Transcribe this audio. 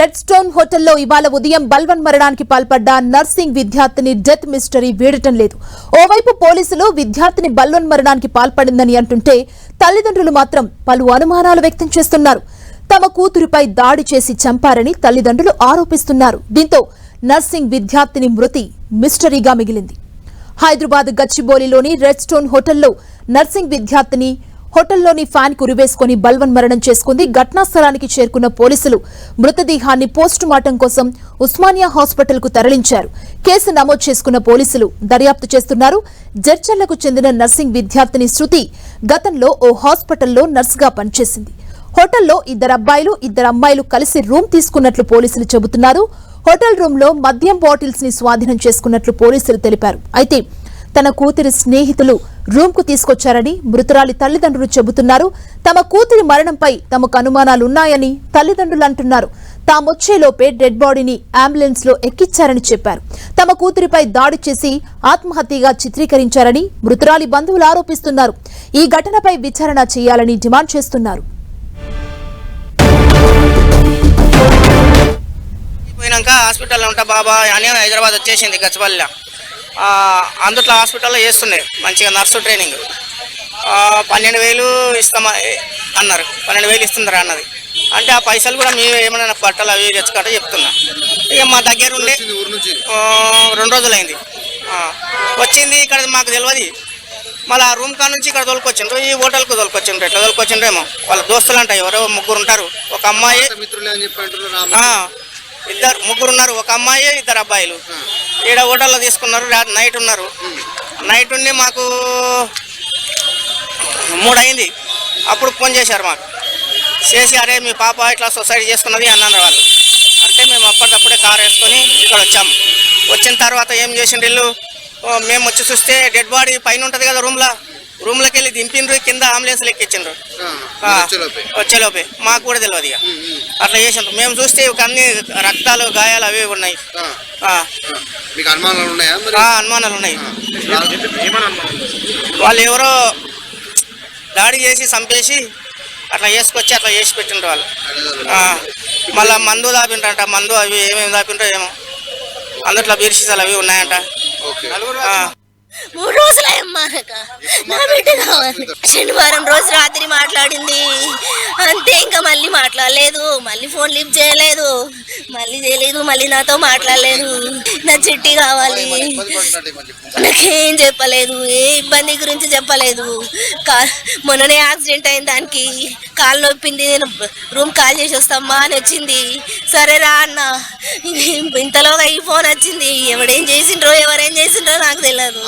Red stone హోటల్లో ఇవాళ ఉదయం బల్వన్ మరణానికి పాల్పడ్డ నర్సింగ్ విద్యార్థిని డెత్ మిస్టరీ వీడటం లేదు. ఓవైపు పోలీసులు విద్యార్థిని బల్వన్ మరణానికి పాల్పడిందని అంటుంటే తల్లిదండ్రులు మాత్రం పలు అనుమానాలు వ్యక్తం చేస్తున్నారు. తమ కూతురిపై దాడి చేసి చంపారని తల్లిదండ్రులు ఆరోపిస్తున్నారు. దీంతో నర్సింగ్ విద్యార్థిని మృతి మిస్టరీగా మిగిలింది. హైదరాబాద్ గచ్చిబౌలిలోని రెడ్ స్టోన్ హోటల్లో నర్సింగ్ విద్యార్థిని హోటల్లోని ఫ్యాన్ కురివేసుకుని బల్వన్ మరణం చేసుకుంది. ఘటనా స్థలానికి చేరుకున్న పోలీసులు మృతదేహాన్ని పోస్టుమార్టం కోసం ఉస్మానియా హాస్పిటల్కు తరలించారు. కేసు నమోదు చేసుకున్న పోలీసులు దర్యాప్తు చేస్తున్నారు. జడ్చర్లకు చెందిన నర్సింగ్ విద్యార్థిని శృతి గతంలో ఓ హాస్పిటల్లో నర్సుగా పనిచేసింది. హోటల్లో ఇద్దరు అబ్బాయిలు ఇద్దరు అమ్మాయిలు కలిసి రూమ్ తీసుకున్నట్లు పోలీసులు చెబుతున్నారు. హోటల్ రూమ్లో మద్యం బాటిల్స్ని స్వాధీనం చేసుకున్నట్లు పోలీసులు తెలిపారు. అయితే తన కూతురి స్నేహితులు రూమ్కు తీసుకొచ్చారని మృతురాలి తల్లిదండ్రులు చెబుతున్నారు. తమ కూతురి మరణంపై తమకు అనుమానాలున్నాయని తల్లిదండ్రులు అంటున్నారు. తామొచ్చేలోపే డెడ్ బాడీని అంబులెన్స్లో ఎక్కిచ్చారని చెప్పారు. తమ కూతురిపై దాడి చేసి ఆత్మహత్యగా చిత్రీకరించారని మృతురాలి బంధువులు ఆరోపిస్తున్నారు. ఈ ఘటనపై విచారణ చేయాలని డిమాండ్ చేస్తున్నారు. పోయినాక హాస్పిటల్లో ఉంటా బాబా అని హైదరాబాద్ వచ్చేసింది గచ్చిపల్లిలో అందుట్లో హాస్పిటల్లో చేస్తుండే మంచిగా నర్సు ట్రైనింగ్. పన్నెండు వేలు ఇస్తామా అన్నారు. పన్నెండు వేలు ఇస్తుందరా అన్నది. అంటే ఆ పైసలు కూడా మేము ఏమైనా బట్టలు అవి తెచ్చుకుంటే చెప్తున్నా. ఇక మా దగ్గర ఆ, రెండు రోజులైంది. వచ్చింది ఇక్కడ మాకు తెలియదు మళ్ళీ ఆ రూమ్ కాడ నుంచి ఇక్కడ తోలుకొచ్చిండ్రు. ఈ హోటల్కు తోలుకొచ్చిండ్రు. ఎట్లా తోలుకొచ్చిండ్రేమో. వాళ్ళ దోస్తులు అంట ఎవరో ముగ్గురు ఉంటారు. ఒక అమ్మాయి ఇద్దరు ముగ్గురు ఉన్నారు ఒక అమ్మాయి ఇద్దరు అబ్బాయిలు. ఈడ హోటల్లో తీసుకున్నారు నైట్ ఉన్నారు. నైట్ ఉండి మాకు మూడు అయింది అప్పుడు ఫోన్ చేశారు మాకు. చేసి అరే మీ పాప ఇట్లా సొసైటీ చేసుకున్నది అన్నారు వాళ్ళు. అంటే మేము అప్పటికప్పుడే కార్ వేసుకొని ఇక్కడ వచ్చాము వచ్చిన తర్వాత ఏం చేసిండ్రు మేము వచ్చి చూస్తే డెడ్ బాడీ పైన ఉంటుంది కదా రూమ్లో. రూమ్లోకి వెళ్ళి దింపిండ్రు కింద అంబులెన్స్ ఎక్కించిండ్రు ఆ, వచ్చేలోపే. మాకు కూడా తెలియదు ఇక. అట్లా చేసిండ్రు. మేము చూస్తే అన్ని రక్తాలు గాయాలు అవి ఉన్నాయి. అనుమానాలు ఉన్నాయా వాళ్ళు ఎవరో దాడి చేసి చంపేసి అట్లా వేసుకొచ్చి అట్లా చేసి పెట్టిండ్రు వాళ్ళు. మళ్ళా మందు దాపిండ్రంట. మందు అవి ఏమేమి దాపిండ్రో ఏమో. అందుట్లో బీర్షిసాలు అవి ఉన్నాయంట. మూడు ఆ. మూడు నా బిడ్డ కావాలి. శనివారం రోజు రాత్రి మాట్లాడింది. అంతే. ఇంకా మళ్ళీ మాట్లాడలేదు మళ్ళీ ఫోన్ లిఫ్ట్ చేయలేదు మళ్ళీ చేయలేదు మళ్ళీ నాతో మాట్లాడలేదు. నా చిట్టి కావాలి. నాకేం చెప్పలేదు ఏ ఇబ్బంది గురించి చెప్పలేదు. కా మొన్ననే యాక్సిడెంట్ అయిన దానికి కాలు నొప్పింది నేను రూమ్ కాల్ చేసి వస్తామ్మా అని వచ్చింది. సరే రా అన్న ఇంతలోగా ఈ ఫోన్ వచ్చింది. ఎవడేం చేసిండ్రో ఎవరేం చేసిండ్రో నాకు తెలియదు